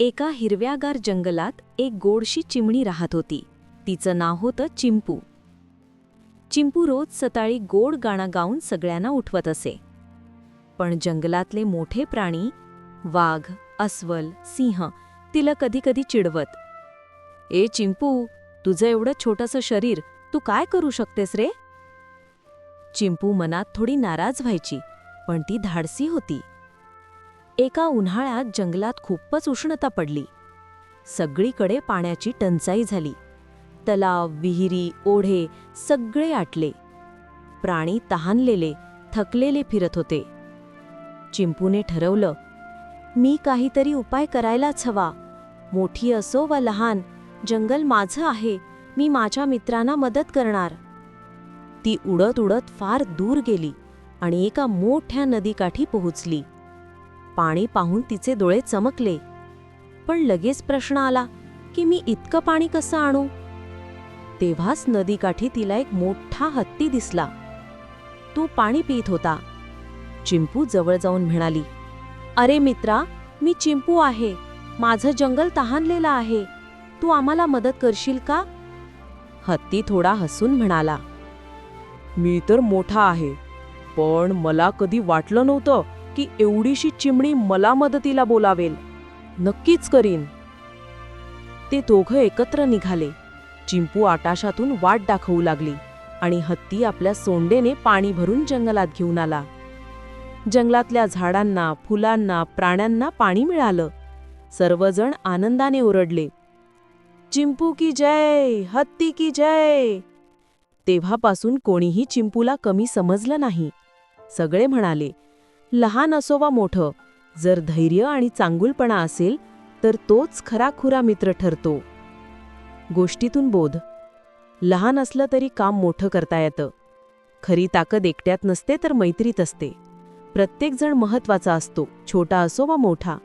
एका हिरव्यागार जंगलात एक गोडशी चिमणी राहत होती. तिचं नाव होतं चिंपू. चिंपू रोज सकाळी गोड गाणं गाऊन सगळ्यांना उठवत असे. पण जंगलातले मोठे प्राणी वाघ अस्वल सिंह तिला कधीकधी चिडवत. ए चिंपू तुझं एवढं छोटंसं शरीर तू काय करू शकतेस रे? चिंपू मनात थोडी नाराज व्हायची पण ती धाडसी होती. एका उन्हाळ्यात जंगलात खूपच उष्णता पडली. सगळीकडे पाण्याची टंचाई झाली. तलाव विहिरी ओढे सगळे आटले. प्राणी तहानलेले थकलेले फिरत होते. चिंपूने ठरवलं मी काहीतरी उपाय करायलाच हवा. मोठी असो वा लहान जंगल माझं आहे. मी माझ्या मित्रांना मदत करणार. ती उडत उडत फार दूर गेली आणि एका मोठ्या नदीकाठी पोहोचली. पाणी पाहून तिचे डोळे चमकले. पण लगेच प्रश्न आला की मी इतकं पाणी कसं आणू? तेव्हाच नदीकाठी तिला एक मोठा हत्ती दिसला. तो पाणी पित होता. चिंपू जवळ जाऊन म्हणाली अरे मित्रा मी चिंपू आहे. माझं जंगल तहानलेलं आहे. तू आम्हाला मदत करशील का? हत्ती थोडा हसून म्हणाला मी तर मोठा आहे पण मला कधी वाटलं नव्हतं की एवढीशी चिमणी मला मदतीला बोलावेल. नक्कीच करीन. ते दोघं एकत्र निघाले. चिंपू आकाशातून वाट दाखवू लागली आणि हत्ती आपल्या सोंडेने पाणी भरून जंगलात घेऊन आला. जंगलातल्या झाडांना फुलांना प्राण्यांना पाणी मिळालं. सर्वजण आनंदाने ओरडले. चिंपू की जय हत्ती की जय. तेव्हापासून कोणीही चिंपूला कमी समजलं नाही. सगळे म्हणाले लहान असो वा मोठं जर धैर्य आणि चांगुलपणा असेल तर तोच खराखुरा मित्र ठरतो. गोष्टीतून बोध. लहान असलं तरी काम मोठं करता येतं. खरी ताकद एकट्यात नसते तर मैत्रीत असते. प्रत्येकजण महत्त्वाचा असतो छोटा असो वा मोठा.